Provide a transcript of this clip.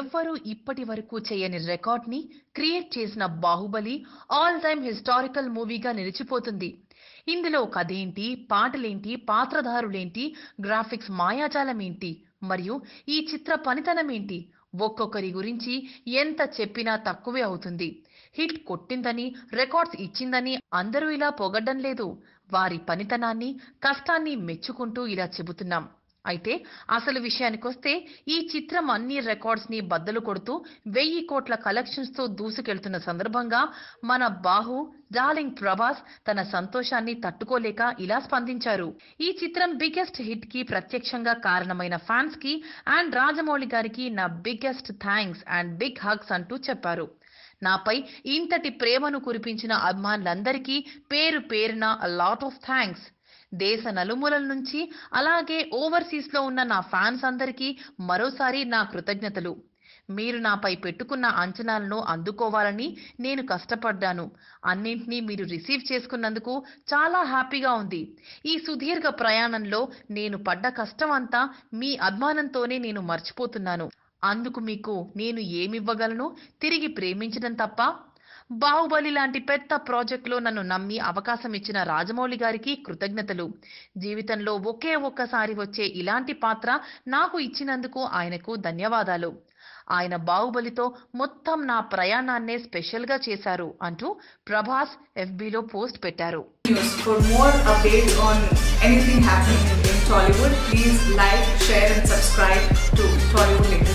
ఎవ్వరూ ఇప్పటి వరకు చేయని రికార్డ్ని క్రియేట్ చేసిన బాహుబలి ఆల్ టైమ్ హిస్టారికల్ మూవీగా నిలిచిపోతుంది. ఇందులో కథేంటి పాటలేంటి పాత్రధారులేంటి గ్రాఫిక్స్ మాయాజాలం ఏంటి మరియు ఈ చిత్ర పనితనం ఏంటి ఒక్కొక్కరి గురించి ఎంత చెప్పినా తక్కువే అవుతుంది. హిట్ కొట్టిందని రికార్డ్స్ ఇచ్చిందని అందరూ ఇలా పొగడ్డం లేదు. వారి పనితనాన్ని కష్టాన్ని మెచ్చుకుంటూ ఇలా చెబుతున్నాం. అయితే అసలు విషయానికొస్తే ఈ చిత్రం అన్ని రికార్డ్స్ని బద్దలు కొడుతూ వెయ్యి కోట్ల కలెక్షన్స్తో దూసుకెళ్తున్న సందర్భంగా మన బాహు డార్లింగ్ ప్రభాస్ తన సంతోషాన్ని తట్టుకోలేక ఇలా స్పందించారు. ఈ చిత్రం బిగ్గెస్ట్ హిట్కి ప్రత్యక్షంగా కారణమైన ఫ్యాన్స్కి అండ్ రాజమౌళి గారికి నా biggest thanks and big hugs అంటూ చెప్పారు. నాపై ఇంతటి ప్రేమను కురిపించిన అభిమానులందరికీ పేరు పేరున లాట్ ఆఫ్ థ్యాంక్స్ దేశ నలుమూలల నుంచి అలాగే ఓవర్సీస్లో ఉన్న నా ఫ్యాన్స్ అందరికీ మరోసారి నా కృతజ్ఞతలు. మీరు నాపై పెట్టుకున్న అంచనాలను అందుకోవాలని నేను కష్టపడ్డాను. అన్నింటినీ మీరు రిసీవ్ చేసుకున్నందుకు చాలా హ్యాపీగా ఉంది. ఈ సుదీర్ఘ ప్రయాణంలో నేను పడ్డ కష్టం అంతా మీ అభిమానంతోనే నేను మర్చిపోతున్నాను. అందుకు మీకు నేను ఏమివ్వగలను? తిరిగి ప్రేమించడం తప్ప బాహుబలి లాంటి పెద్ద ప్రాజెక్టులో నన్ను నమ్మి అవకాశం ఇచ్చిన రాజమౌళి గారికి కృతజ్ఞతలు. జీవితంలో ఒకే ఒక్కసారి వచ్చే ఇలాంటి పాత్ర నాకు ఇచ్చినందుకు ఆయనకు ధన్యవాదాలు. ఆయన బాహుబలితో మొత్తం నా ప్రయాణాన్నే స్పెషల్గా చేశారు అంటూ ప్రభాస్ ఎఫ్బీలో పోస్ట్ పెట్టారు. News. For more updates on anything happening in Tollywood, please like, share, and subscribe to Tollywood